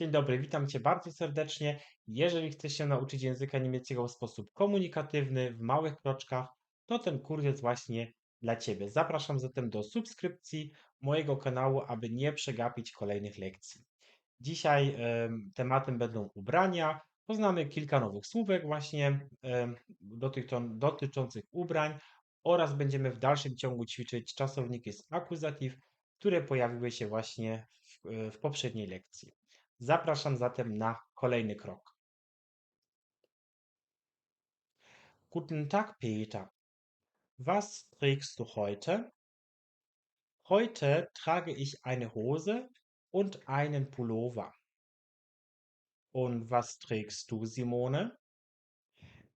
Dzień dobry, witam Cię bardzo serdecznie. Jeżeli chcesz się nauczyć języka niemieckiego w sposób komunikatywny, w małych kroczkach, to ten kurs jest właśnie dla Ciebie. Zapraszam zatem do subskrypcji mojego kanału, aby nie przegapić kolejnych lekcji. Dzisiaj em, tematem będą ubrania. Poznamy kilka nowych słówek właśnie dotyczą, dotyczących ubrań oraz będziemy w dalszym ciągu ćwiczyć czasowniki z akuzatyw, które pojawiły się właśnie w, w poprzedniej lekcji. Zapraszam zatem na kolejny krok. Guten Tag, Peter. Was trägst du heute? Heute trage ich eine Hose und einen Pullover. Und was trägst du, Simone?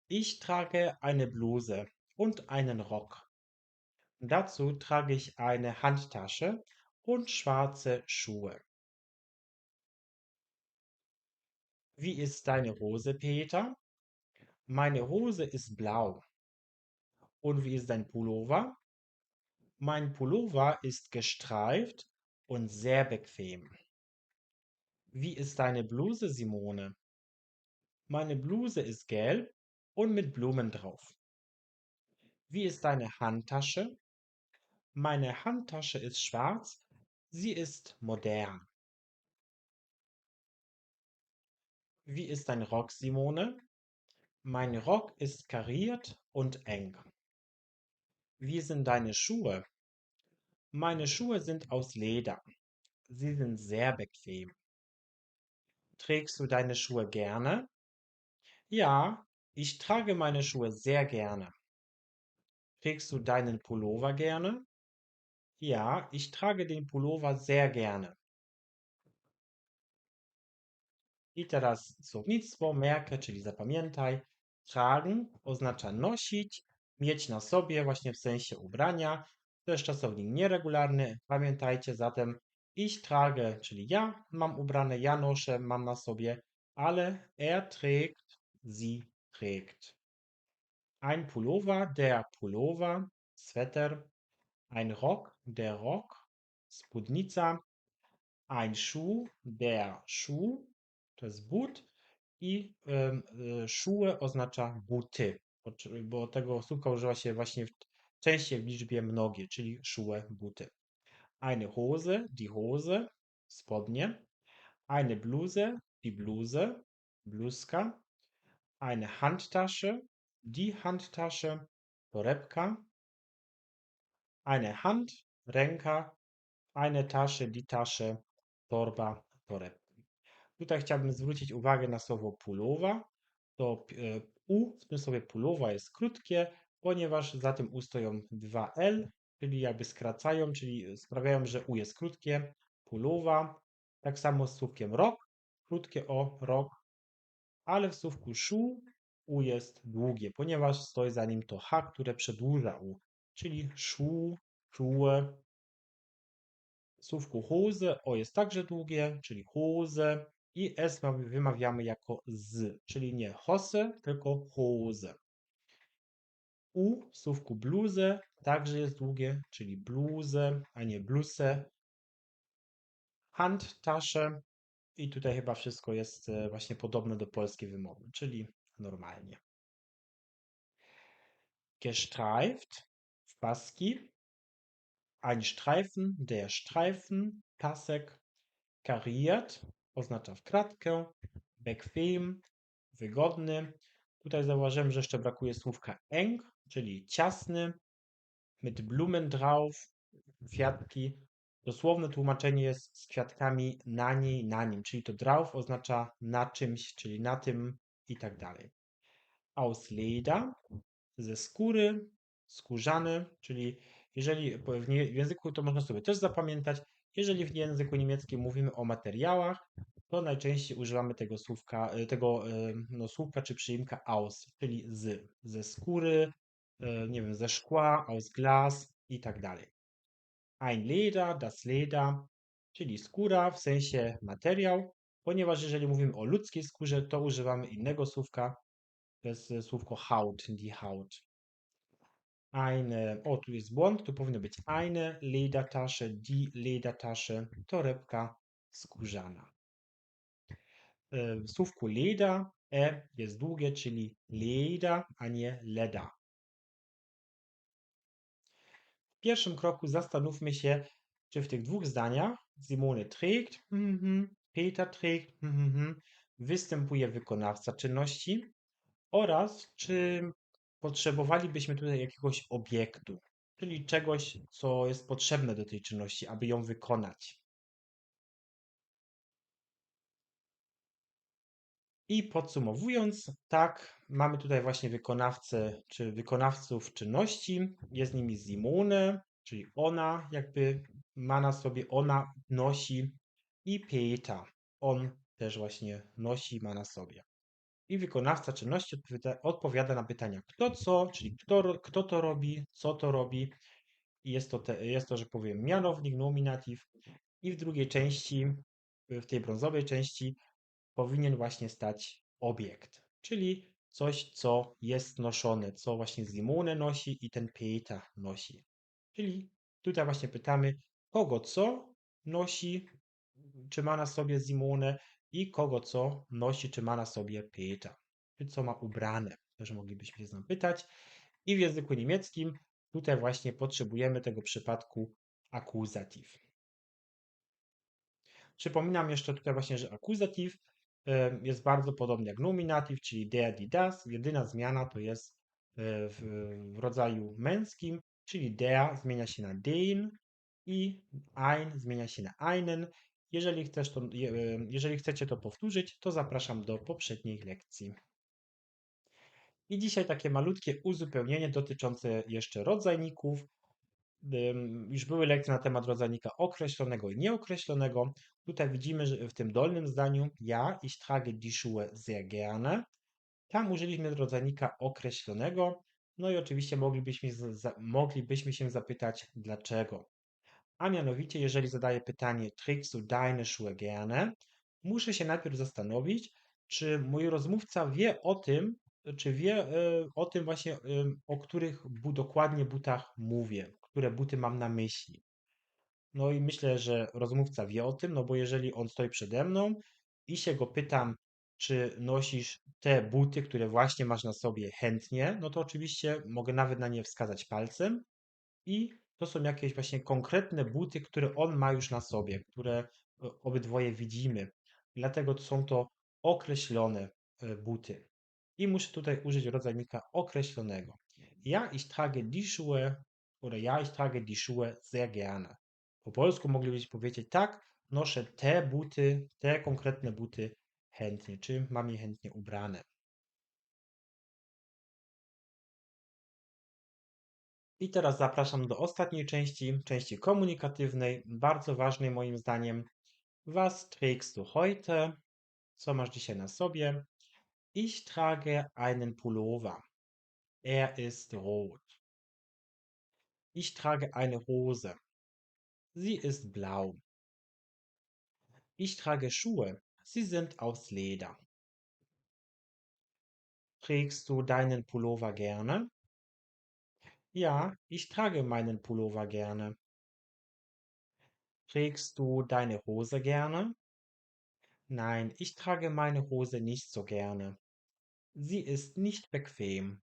Ich trage eine Bluse und einen Rock. Dazu trage ich eine Handtasche und schwarze Schuhe. Wie ist deine Hose, Peter? Meine Hose ist blau. Und wie ist dein Pullover? Mein Pullover ist gestreift und sehr bequem. Wie ist deine Bluse, Simone? Meine Bluse ist gelb und mit Blumen drauf. Wie ist deine Handtasche? Meine Handtasche ist schwarz, sie ist modern. Wie ist dein Rock, Simone? Mein Rock ist kariert und eng. Wie sind deine Schuhe? Meine Schuhe sind aus Leder. Sie sind sehr bequem. Trägst du deine Schuhe gerne? Ja, ich trage meine Schuhe sehr gerne. Trägst du deinen Pullover gerne? Ja, ich trage den Pullover sehr gerne. I teraz słownictwo, merkę, czyli zapamiętaj. Tragen oznacza nosić, mieć na sobie, właśnie w sensie ubrania. To jest czasownik nieregularny. Pamiętajcie zatem, ich trage, czyli ja mam ubrane, ja noszę, mam na sobie, ale er trägt, sie trägt. Ein Pullover, der Pullover, Sweater. Ein Rock, der Rock, spódnica. Ein Schuh, der Schuh, to jest but i y, schuhe oznacza buty, bo, tego słówka używa się właśnie w, częściej w liczbie mnogiej, czyli schuhe, buty. Eine Hose, die Hose, spodnie. Eine Bluse, die Bluse, bluzka. Eine Handtasche, die Handtasche, torebka. Eine Hand, ręka. Eine Tasche, die Tasche, torba, torebka. Tutaj chciałbym zwrócić uwagę na słowo pulowa. To e, U w tym słowie pulowa jest krótkie, ponieważ za tym U stoją dwa L, czyli jakby skracają, czyli sprawiają, że U jest krótkie. Pulowa. Tak samo z słówkiem rok, krótkie O, rok, ale w słówku szu U jest długie, ponieważ stoi za nim to H, które przedłuża U, czyli szu, szułe. W słówku hose O jest także długie, czyli hose, i S wymawiamy jako z, czyli nie hose, tylko hose. U w słówku bluzę także jest długie, czyli bluzę, a nie blusę. Handtasche i tutaj chyba wszystko jest e, właśnie podobne do polskiej wymowy, czyli normalnie. Gestreift w paski. Ein Streifen, der Streifen, pasek. Kariert oznacza w kratkę, bequem, wygodny. Tutaj zauważyłem, że jeszcze brakuje słówka eng, czyli ciasny, mit Blumen drauf, kwiatki. Dosłowne tłumaczenie jest z kwiatkami na niej, na nim, czyli to drauf oznacza na czymś, czyli na tym i tak dalej. Aus ze skóry, skórzany, czyli jeżeli w języku to można sobie też zapamiętać, jeżeli w języku niemieckim mówimy o materiałach, to najczęściej używamy tego słówka, e, tego e, no, słówka czy przyimka aus, czyli z, ze skóry, e, nie wiem, ze szkła, aus Glas i tak dalej. Ein Leder, das Leder, czyli skóra w sensie materiał, ponieważ jeżeli mówimy o ludzkiej skórze, to używamy innego słówka, to jest słówko Haut, die Haut eine, o tu jest błąd, tu powinno być eine Ledertasche, die Ledertasche, torebka skórzana. W słówku leda e jest długie, czyli leda, a nie leda. W pierwszym kroku zastanówmy się, czy w tych dwóch zdaniach Simone trägt, mhm, Peter trägt, mhm, występuje wykonawca czynności oraz czy potrzebowalibyśmy tutaj jakiegoś obiektu, czyli czegoś, co jest potrzebne do tej czynności, aby ją wykonać. I podsumowując, tak, mamy tutaj właśnie wykonawcę, czy wykonawców czynności. Jest nimi Simone, czyli ona jakby ma na sobie, ona nosi i Peter, on też właśnie nosi, ma na sobie. I wykonawca czynności odpowiada, odpowiada na pytania kto co, czyli kto, kto to robi, co to robi. I jest to, te, jest to, że powiem, mianownik, nominatyw. I w drugiej części, w tej brązowej części, powinien właśnie stać obiekt, czyli coś, co jest noszone, co właśnie Simone nosi i ten Peter nosi. Czyli tutaj właśnie pytamy, kogo co nosi, czy ma na sobie Simone i kogo co nosi, czy ma na sobie Peter, czy co ma ubrane, też moglibyśmy się zapytać. I w języku niemieckim tutaj właśnie potrzebujemy tego przypadku akuzatyw. Przypominam jeszcze tutaj właśnie, że akuzatyw jest bardzo podobny jak nominatyw, czyli der, die, das. Jedyna zmiana to jest e, w, rodzaju męskim, czyli der zmienia się na den i ein zmienia się na einen. Jeżeli, chcesz to, jeżeli chcecie to powtórzyć, to zapraszam do poprzedniej lekcji. I dzisiaj takie malutkie uzupełnienie dotyczące jeszcze rodzajników. Już były lekcje na temat rodzajnika określonego i nieokreślonego. Tutaj widzimy, że w tym dolnym zdaniu ja, ich trage die Schuhe sehr gerne. Tam użyliśmy rodzajnika określonego. No i oczywiście moglibyśmy, moglibyśmy się zapytać dlaczego. A mianowicie, jeżeli zadaję pytanie trägst du deine Schuhe gerne, muszę się najpierw zastanowić, czy mój rozmówca wie o tym, czy wie e, o tym właśnie, o których dokładnie butach mówię, które buty mam na myśli. No i myślę, że rozmówca wie o tym, no bo jeżeli on stoi przede mną i się go pytam, czy nosisz te buty, które właśnie masz na sobie chętnie, no to oczywiście mogę nawet na nie wskazać palcem i to są jakieś właśnie konkretne buty, które on ma już na sobie, które e, obydwoje widzimy. Dlatego są to określone buty. I muszę tutaj użyć rodzajnika określonego. Ja ich trage die Schuhe oder ja ich trage die Schuhe sehr gerne. Po polsku moglibyśmy powiedzieć tak, noszę te buty, te konkretne buty chętnie, czy mam je chętnie ubrane. I teraz zapraszam do ostatniej części, części komunikatywnej, bardzo ważnej moim zdaniem. Was trägst du heute? Co masz dzisiaj na sobie? Ich trage einen Pullover. Er ist rot. Ich trage eine Hose. Sie ist blau. Ich trage Schuhe. Sie sind aus Leder. Trägst du deinen Pullover gerne? Ja, ich trage meinen Pullover gerne. Trägst du deine Hose gerne? Nein, ich trage meine Hose nicht so gerne. Sie ist nicht bequem.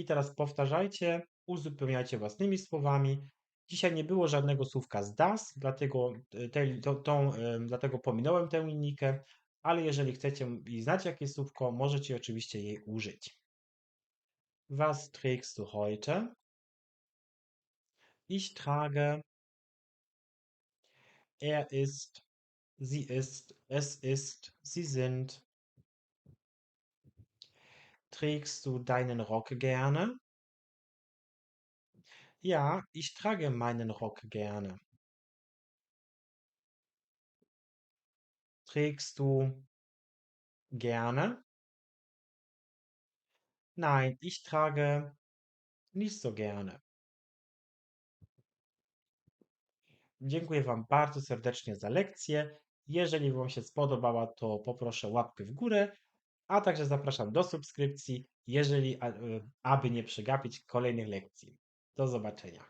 I teraz powtarzajcie, uzupełniajcie własnymi słowami. Dzisiaj nie było żadnego słówka z das, dlatego, e, te, to, tą, dlatego pominąłem tę linijkę, ale jeżeli chcecie i znacie jakieś słówko, możecie oczywiście jej użyć. Was trägst du heute? Ich trage. Er ist. Sie ist. Es ist. Sie sind. Trägst du deinen Rock gerne? Ja, ich trage meinen Rock gerne. Trägst du gerne? Nein, ich trage nicht so gerne. Dziękuję Wam bardzo serdecznie za lekcję. Jeżeli Wam się spodobała, to poproszę łapkę w górę, a także zapraszam do subskrypcji, jeżeli, aby nie przegapić kolejnych lekcji. Do zobaczenia.